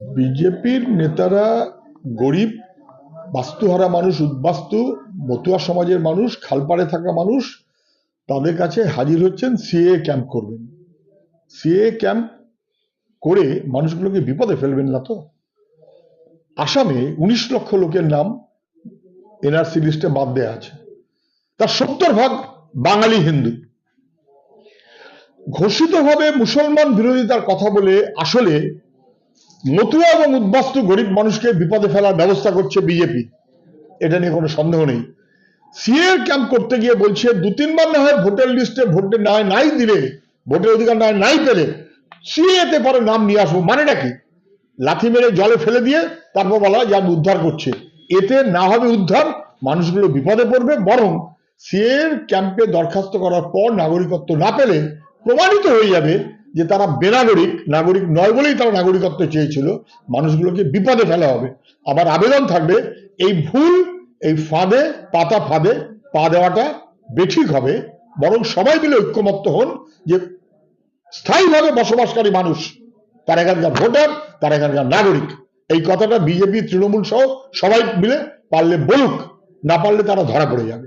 বিজেপির নেতারা গরিব, বাস্তুহারা মানুষ, উদ্বাস্তু, মতুয়া সমাজের মানুষ, খালপাড়ে থাকা মানুষ, তাদের কাছে হাজির হচ্ছেন সিএ ক্যাম্প করবেন। সিএ ক্যাম্প করে মানুষগুলোকে বিপদে ফেলবেন না তো? আসামে উনিশ লক্ষ লোকের নাম এনআরসি লিস্টে বাদ দেওয়া আছে। তার সত্তর ভাগ বাঙালি হিন্দু। ঘোষিতভাবে মুসলমান বিরোধিতার কথা বলে আসলে মতুয়া এবং উদ্বাস্তু গরিব মানুষকে বিপদে ফেলার ব্যবস্থা করছে বিজেপি। এটা নিয়ে কোনো সন্দেহ নেই। সিএর ক্যাম্প করতে গিয়ে বলছে, দু তিনবার না হয় ভোটার লিস্টে ভোটে নাই নাই দিলে, ভোটের অধিকার নাই নাই পেলে সিএতে পরে নাম নিয়ে আসব। মানে নাকি লাথি মেরে জলে ফেলে দিয়ে তারপর বলা হয় যে আমি উদ্ধার করছে। এতে না হবে উদ্ধার, মানুষগুলো বিপদে পড়বে, বরং সিএর ক্যাম্পে দরখাস্ত করার পর নাগরিকত্ব না পেলে প্রমাণিত হয়ে যাবে যে তারা বেনাগরিক, নাগরিক নয় বলেই তারা নাগরিকত্ব চেয়েছিল, মানুষগুলোকে বিপদে ফেলা হবে। আবার আবেদন থাকবে, এই ভুল, এই ফাঁদে, পাতা ফাঁদে পা দেওয়াটা বেঠিক হবে। বরং সবাই মিলে ঐক্যমত্য হন যে স্থায়ীভাবে বসবাসকারী মানুষ, তার এখানকার ভোটার, তার এখানকার নাগরিক। এই কথাটা বিজেপি, তৃণমূল সহ সবাই মিলে পারলে বলুক, না পারলে তারা ধরা পড়ে যাবে।